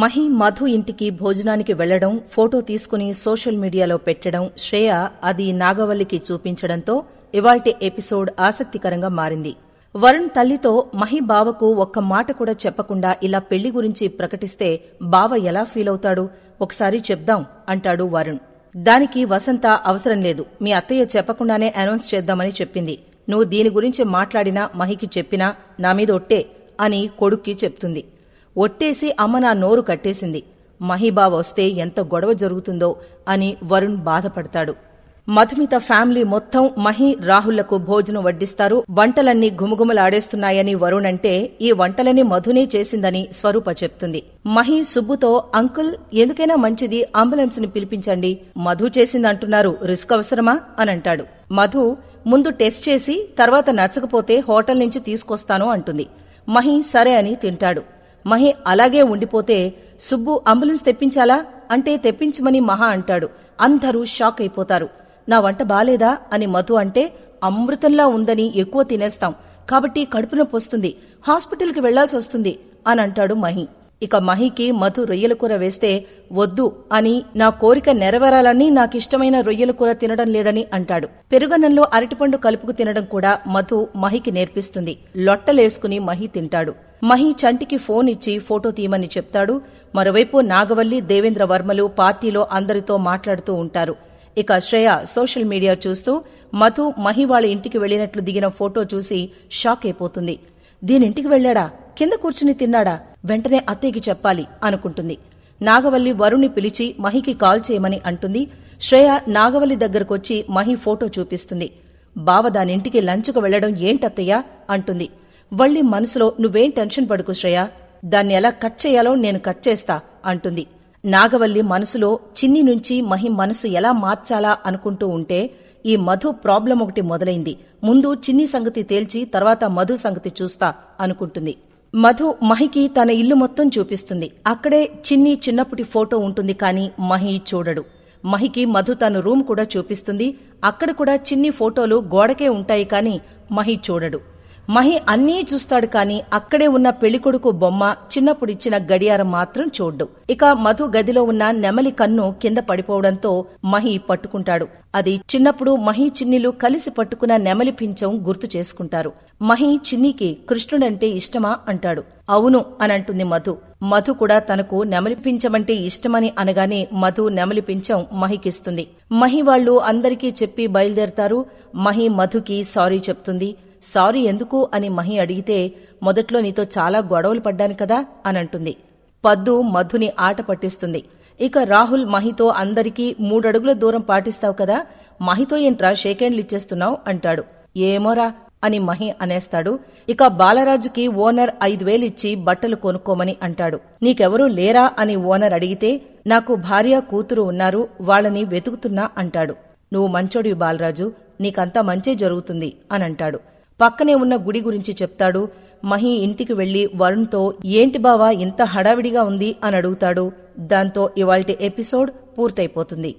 మహి మధు ఇంటికి భోజనానికి వెళ్ళడం ఫోటో తీసుకుని సోషల్ మీడియాలో పెట్టడం శ్రేయ అది నాగవల్లికి చూపించడంతో ఇవాల్టి ఎపిసోడ్ ఆసక్తికరంగా మారింది. వరుణ్ తల్లితో మహి బావకు ఒక్క మాట కూడా చెప్పకుండా ఇలా పెళ్ళి గురించి ప్రకటిస్తే బావ ఎలా ఫీల్ అవుతాడు? ఒకసారి చెప్దాం అంటాడు వరుణ్. దానికి వసంత అవసరం లేదు. మీ అత్తయ్య చెప్పకుండానే అనౌన్స్ చేద్దామని చెప్పింది. నువ్వు దీని గురించి మాట్లాడినా మహికి చెప్పినా నా మీద ఒట్టే అని కొడుక్కి చెప్తుంది. ఒట్టేసి అమ్మ నా నోరు కట్టేసింది. మహిబావ వస్తే ఎంత గొడవ జరుగుతుందో అని వరుణ్ బాధపడతాడు. మధుమిత ఫ్యామిలీ మొత్తం మహి రాహుళ్ళకు భోజనం వడ్డిస్తారు. వంటలన్నీ ఘుమఘుమలాడేస్తున్నాయని వరుణ్ అంటే ఈ వంటలని మధునే చేసిందని స్వరూప చెప్తుంది. మహి సుబ్బుతో అంకుల్ ఎందుకైనా మంచిది అంబులెన్స్ని పిలిపించండి. మధు చేసిందంటున్నారు. రిస్క్ అవసరమా? అని అంటాడు. మధు ముందు టెస్ట్ చేసి తర్వాత నచ్చకపోతే హోటల్ నుంచి తీసుకొస్తాను అంటుంది. మహి సరే అని తింటాడు. మహి అలాగే ఉండిపోతే సుబ్బు అంబులెన్స్ తెప్పించాలా? అంటే తెప్పించమని మహా అంటాడు. అందరూ షాక్ అయిపోతారు. నా వంట బాలేదా? అని మధు అంటే అమృతంలా ఉందని ఎక్కువ తినేస్తాం. కాబట్టి కడుపు నొప్పి వస్తుంది. హాస్పిటల్కి వెళ్ళాల్సి వస్తుంది. అని అంటాడు మహి. ఇక మహికి మధు రొయ్యల కూర వేస్తే వద్దు అని నా కోరిక నెరవేరాలని నాకిష్టమైన రొయ్యల కూర తినడం లేదని అంటాడు. పెరుగన్నంలో అరటిపండు కలుపుకు తినడం కూడా మధు మహికి నేర్పిస్తుంది. లొట్టలేసుకుని మహి తింటాడు. మహి చంటికి ఫోన్ ఇచ్చి ఫోటో తీయమని చెప్తాడు. మరోవైపు నాగవల్లి దేవేంద్ర వర్మలు పార్టీలో అందరితో మాట్లాడుతూ ఉంటారు. ఇక శ్రేయ సోషల్ మీడియా చూస్తూ మధు మహి వాళ్ళ ఇంటికి వెళ్ళినట్లు దిగిన ఫోటో చూసి షాక్ అయిపోతుంది. దీనింటికి వెళ్ళాడా కింద కూర్చుని తిన్నాడా? వెంటనే అత్తయ్యకి చెప్పాలి అనుకుంటుంది. నాగవల్లి వరుణ్ణి పిలిచి మహికి కాల్ చేయమని అంటుంది. శ్రేయ నాగవల్లి దగ్గరకొచ్చి మహి ఫోటో చూపిస్తుంది. బావ దానింటికి లంచ్కు వెళ్ళడం ఏంటత్తయ్యా? అంటుంది. వల్లి మనసులో నువ్వేం టెన్షన్ పడుకు శ్రేయ? దాన్ని ఎలా కట్ చేయాలో నేను కట్ చేస్తా అంటుంది. నాగవల్లి మనసులో చిన్ని నుంచి మహి మనసు ఎలా మార్చాలా అనుకుంటూ ఉంటే ఈ మధు ప్రాబ్లం ఒకటి మొదలైంది. ముందు చిన్ని సంగతి తేల్చి తర్వాత మధు సంగతి చూస్తా అనుకుంటుంది. మధు మహికి తన ఇల్లు మొత్తం చూపిస్తుంది. అక్కడే చిన్ని చిన్నప్పటి ఫోటో ఉంటుంది కానీ మహి చూడడు. మహికి మధు తన రూమ్ కూడా చూపిస్తుంది. అక్కడ కూడా చిన్ని ఫోటోలు గోడకే ఉంటాయి కానీ మహి చూడడు. మహి అన్నీ చూస్తాడు కాని అక్కడే ఉన్న పెళ్ళికొడుకు బొమ్మ చిన్నప్పుడిచ్చిన గడియారం మాత్రం చూడ్డు. ఇక మధు గదిలో ఉన్న నెమలి కన్ను కింద పడిపోవడంతో మహి పట్టుకుంటాడు. అది చిన్నప్పుడు మహి చిన్నిలు కలిసి పట్టుకున్న నెమలి పించం గుర్తు చేసుకుంటారు. మహి చిన్నికి కృష్ణుడంటే ఇష్టమా అంటాడు. అవును అనంటుంది మధు. మధు కూడా తనకు నెమలి పించమంటే ఇష్టమని అనగానే మధు నెమలి పించం మహికిస్తుంది. మహి వాళ్ళు అందరికీ చెప్పి బయలుదేరతారు. మహి మధుకి సారీ చెప్తుంది. సారీ ఎందుకు అని మహి అడిగితే మొదట్లో నీతో చాలా గొడవలు పడ్డాను కదా అని అంటుంది పద్దు మధుని ఆట పట్టిస్తుంది. ఇక రాహుల్ మహితో అందరికీ మూడడుగుల దూరం పాటిస్తావు కదా మహితో ఏంట్రా షేకెండ్లు ఇచ్చేస్తున్నావు అంటాడు. ఏమోరా అని మహి అనేస్తాడు. ఇక బాలరాజుకి ఓనర్ ఐదు వేలిచ్చి బట్టలు కొనుక్కోమని అంటాడు. నీకెవరూ లేరా అని ఓనర్ అడిగితే నాకు భార్య కూతురు ఉన్నారు వాళ్ళని వెతుకుతున్నా అంటాడు. నువ్వు మంచోడివి బాలరాజు నీకంతా మంచే జరుగుతుంది అని అంటాడు. పక్కనే ఉన్న గుడి గురించి చెప్తాడు. మహి ఇంటికి వెళ్ళి వరుణ్తో ఏంటి బావా ఇంత హడావిడిగా ఉంది అని అడుగుతాడు. దాంతో ఇవాల్టి ఎపిసోడ్ పూర్తయిపోతుంది.